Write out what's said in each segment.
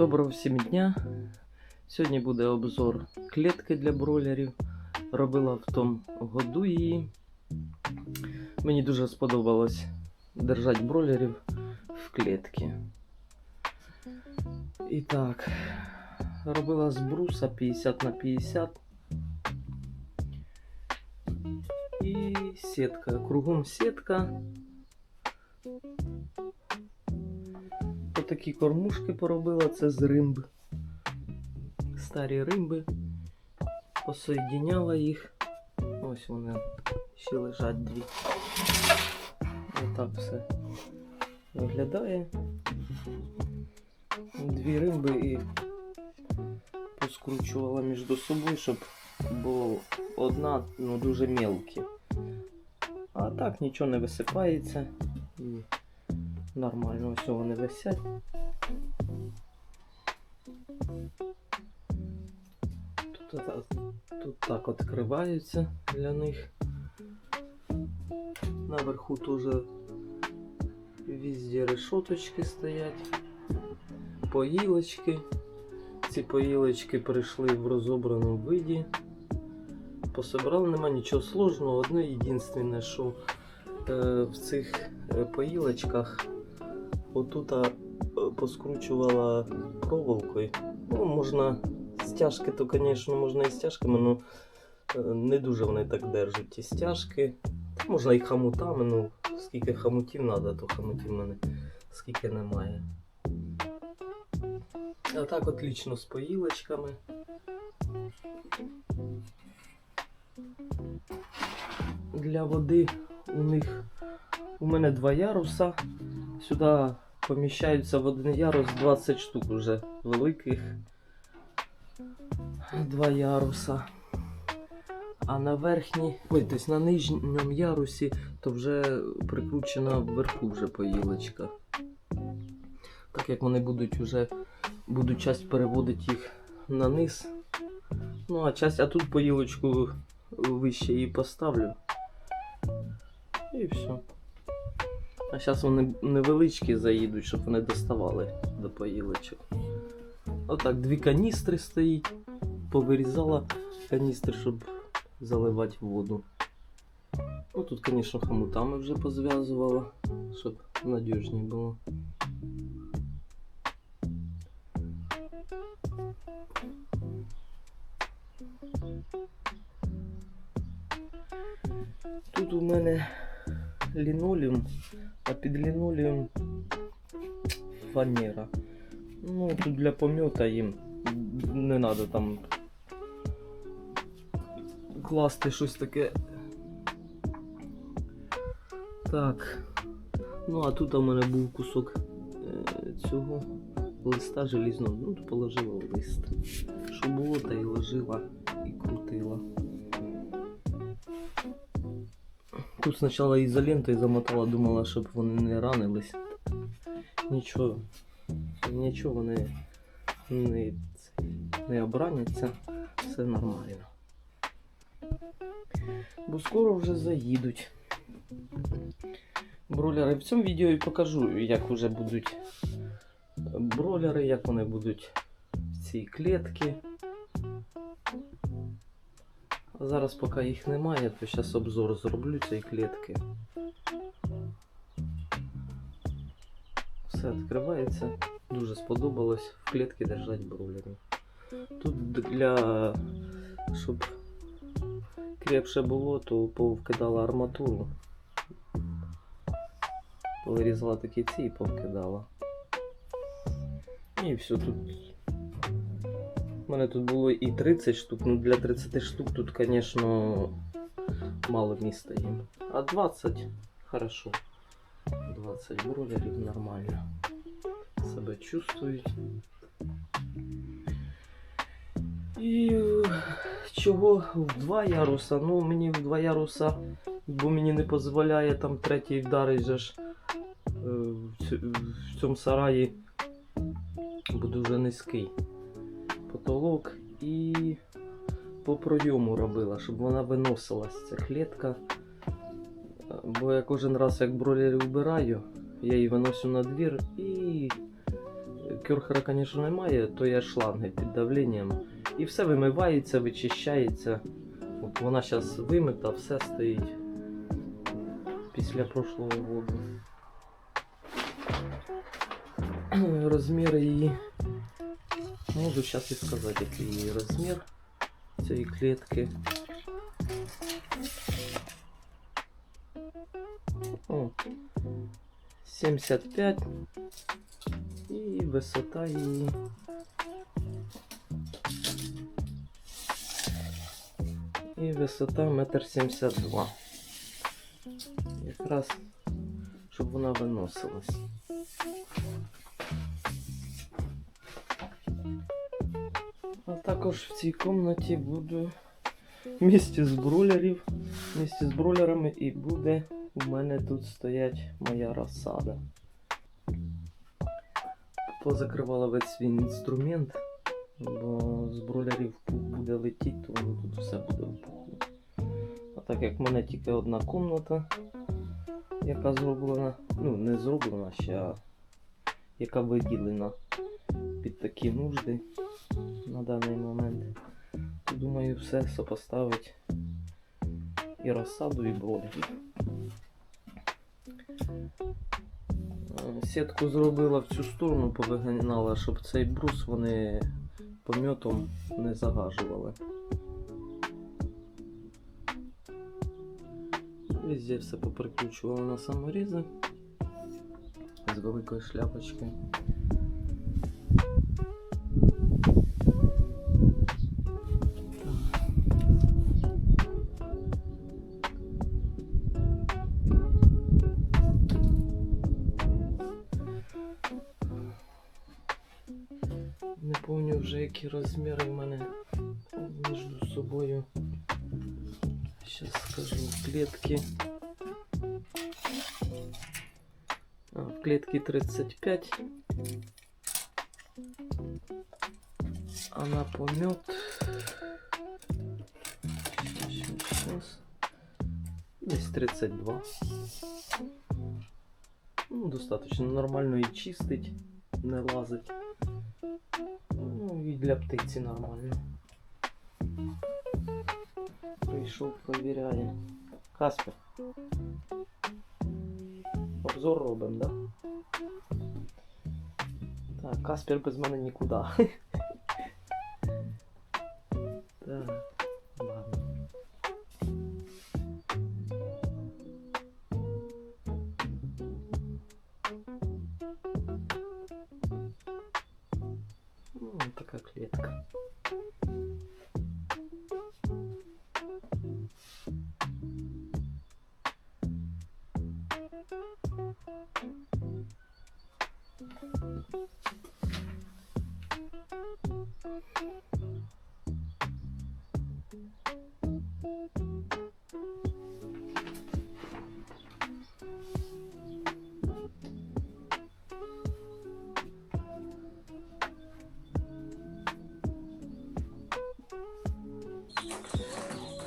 Доброго всім дня. Сьогодні буде обзор клітки для бройлерів. Робила в тому году її. Мені дуже сподобалось держати бройлерів в клітці. І так, робила з бруса 50 на 50. І сітка. Кругом сітка. Отакі кормушки поробила, це з римб. Старі римби. Посоєдиняла їх. Ось вони ще лежать дві. Отак все виглядає. Дві римби і поскручувала між собою, щоб було одна, ну дуже мелкі. А так нічого не висипається. Нормально ось вони висять. Тут, тут так відкриваються для них. Наверху теж везде решоточки стоять, поїлочки. Ці поїлочки прийшли в розобраному виді. Пособрали, нема нічого сложного. Одне єдине, що е, в цих е, поїлочках отут е, поскручувала проволокою. Ну, можна стяжки, то, звісно, можна і стяжками, але не дуже вони так держать ті стяжки. Можна і хамутами, ну скільки хамутів треба, то хамутів в мене скільки немає. А так от лічно з поїлочками. Для води у них у мене два яруса. Сюди поміщаються в один ярус 20 штук вже великих. Два яруса. А на верхній, ой, тобто на нижньому ярусі, то вже прикручена вверху вже поїлочка. Так як вони будуть вже буду часть переводити їх на низ. Ну, а часть, а тут поїлочку вище її поставлю. І все. А зараз вони невеличкі заїдуть, щоб вони доставали до поїлочок. Отак, дві каністри стоїть. Повирізала каністри, щоб заливати воду. Ну тут, звісно, хомутами вже позв'язувала, щоб надіжні було. Тут у мене лінолеум, а під лінолеум фанера. Ну, тут для помета їм не треба там класти щось таке. Так. Ну, а тут у мене був кусок е, цього листа желізного. Ну, положила лист. Що було, та й ложила і крутила. Тут спочатку ізолентою замотала, думала, щоб вони не ранились. Нічого. Нічого вони не, не обраняться. Все нормально. Бо скоро вже заїдуть. Бролери. В цьому відео і покажу, як вже будуть бролери, як вони будуть в цій клітці. А зараз поки їх немає, то зараз обзор зроблю цієї клітки. Все відкривається. Дуже сподобалось в клітці держати бройлерів. Тут для щоб крепше було, то повкидала арматуру. Повирізала такі ці і повкидала. І все тут. У мене тут було і 30 штук, ну для 30 штук тут, звісно, мало міста їм. А 20 хорошо. 20 бройлерів нормально. Себе чувствують. І чого в два яруса? Ну мені в два яруса, бо мені не дозволяє там третій вдарить же ж е, в цьому сараї буде вже низький потолок і по пройому робила, щоб вона виносилась ця клітка. Бо я кожен раз як бройлери вбираю, я її виносю на двір і керхера, звісно, немає, то є шланги під давленням. І все вимивається, вичищається. От вона зараз вимита, все стоїть після прошлого року. Розмір її. Можу зараз і сказати, який її розмір цієї клітки. О, 75 і висота її. І висота метр сімдесят два. Якраз, щоб вона виносилась. Також в цій кімнаті буду місті з бролерів, місті з бролерами і буде у мене тут стоять моя розсада. Позакривала весь свій інструмент, бо з бролерів буде летіти, то воно тут все буде в пуху. А так як в мене тільки одна кімната, яка зроблена, ну не зроблена ще, а яка виділена під такі нужди на даний момент. Думаю, все сопоставить і розсаду, і бролерів. Е, Сітку зробила в цю сторону, повигинала, щоб цей брус вони помьотом не загажували. Везде все поприкручувала на саморізи з великої шляпочки. Не пам'ятаю вже які розміри в мене між собою. Сейчас скажу в клетки. А, в клетке 35. А на помет. Сейчас, сейчас. Десь 32. Ну, достаточно нормально і чистить, не лазить. Ну і для птиці нормально. Прийшов, провіряє. Каспер. Обзор робимо, да? Так, Каспер без мене нікуди. Так, клетка.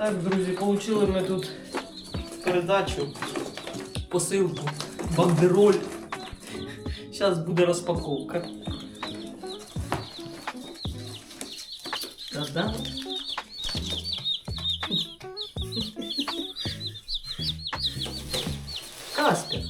Так, друзі, отримали ми тут передачу, посилку, бандероль. Зараз буде розпаковка. Та-да. Каспер.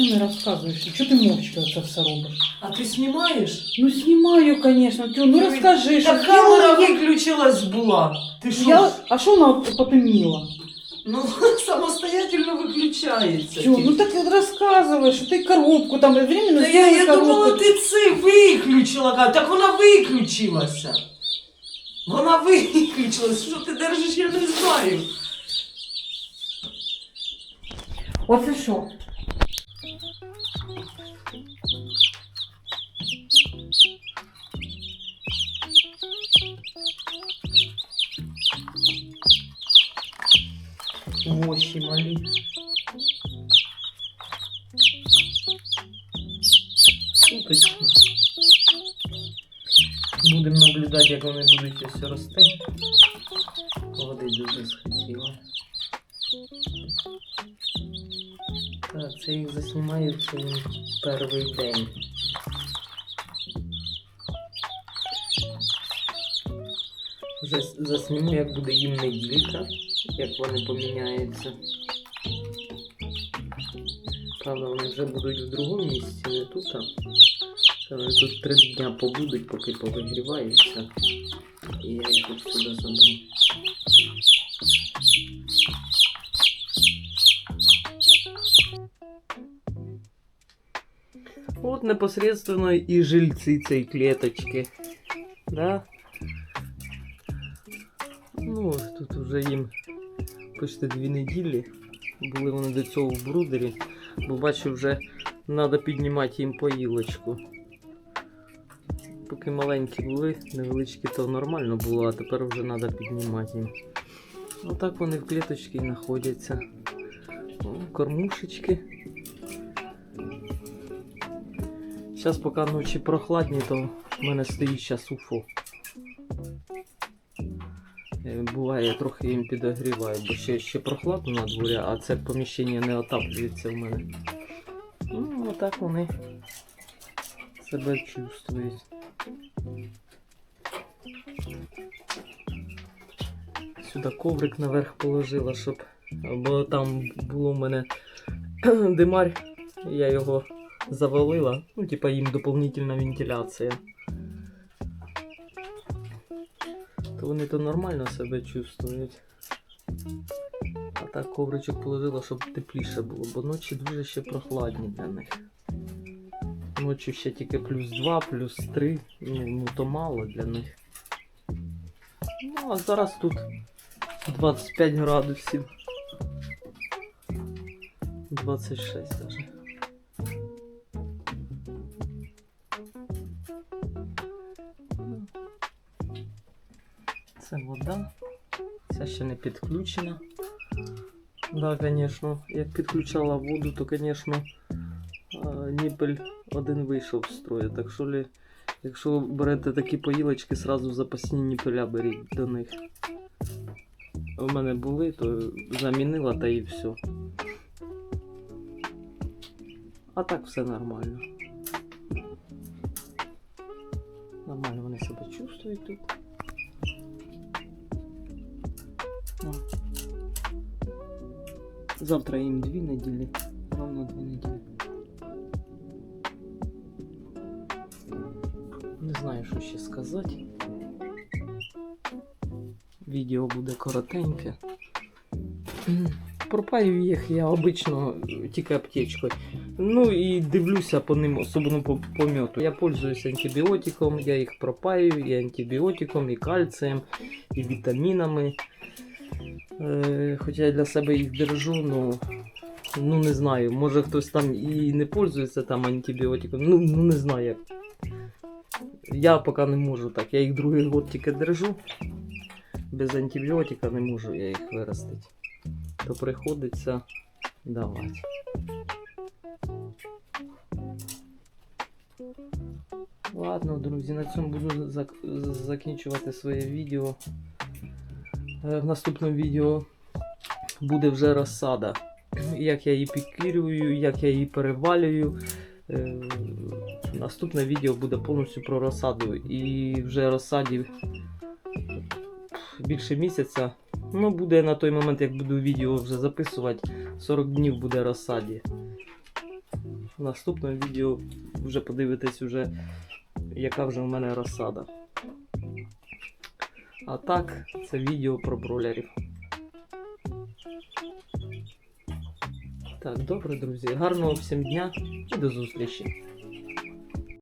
А чого ти не розказуєш? Чого ти мовчки це все робиш? А ти знімаєш? Ну знімаю, звісно. Тю, ну розкажи, що Та камера я- виключилась була. Ти що? я... А що вона потемніла? Ну, самостоятельно виключається. Чого? Ну так розказуй, що ти коробку там временно Та я, я коробку. думала, ти це виключила. Ка- Так вона виключилася. Вона виключилась. Що ти держиш, я не знаю. Оце що? Мощі малі. Суточки. Будемо наблюдати, як вони будуть ось рости. Води дуже схотіла. Так, це їх заснімаю це перший день. Засніму, як буде їм неділька, як вони поміняються. Правда, вони вже будуть в другому місці, не тут. Вони тут три дня побудуть, поки повигріваються. І я їх от сюди заберу. От непосредственно і жильці цієї клеточки. Да? Ну, тут вже їм почти дві неділі. Були вони до цього в брудері, бо бачу, вже треба піднімати їм поїлочку. Поки маленькі були, невеличкі, то нормально було, а тепер вже треба піднімати їм. Отак вони в клеточці і знаходяться. Кормушечки. Зараз поки ночі прохладні, то в мене стоїть зараз уфо. Буває, трохи їм підогріваю, бо ще, ще прохладно на дворі, а це поміщення не отаплюється в мене. Ну, отак вони себе чувствують. Сюди коврик наверх положила, щоб. Бо там було в мене димарь, я його завалила. Ну, типа їм доповнительна вентиляція. То вони то нормально себе чувствують. А так ковричок положила, щоб тепліше було, бо ночі дуже ще прохладні для них. Ночі ще тільки плюс 2, плюс 3, ну, ну то мало для них. Ну, а зараз тут 25 градусів. 26 даже. Це вода. Ця ще не підключена. Да, звісно. Як підключала воду, то, звісно, ніпель один вийшов з строю. Так що, якщо берете такі поїлочки, сразу запасні ніпеля беріть до них. У мене були, то замінила та і все. А так все нормально. Нормально вони себе чувствують тут. Завтра їм дві неділі. Ровно дві неділі. Не знаю, що ще сказати. Відео буде коротеньке. Пропаю їх я обично тільки аптечкою. Ну і дивлюся по ним, особливо по помьоту. Я пользуюсь антибіотиком, я їх пропаю і антибіотиком, і кальцієм, і вітамінами. Е, хоча я для себе їх держу, ну, ну не знаю. Може хтось там і не пользується там антибіотиком. Ну, ну не знаю. Я поки не можу так. Я їх другий год тільки держу. Без антибіотика не можу я їх виростити. То приходиться давати. Ладно, друзі, на цьому буду зак- закінчувати своє відео. Е, В наступному відео буде вже розсада. Як я її пікірую, як я її перевалюю. Е, Наступне відео буде повністю про розсаду. І вже розсаді більше місяця. Ну, буде на той момент, як буду відео вже записувати, 40 днів буде розсаді. В наступному відео вже подивитесь, уже, яка вже в мене розсада. А так, це відео про бролерів. Так, добре, друзі. Гарного всім дня і до зустрічі.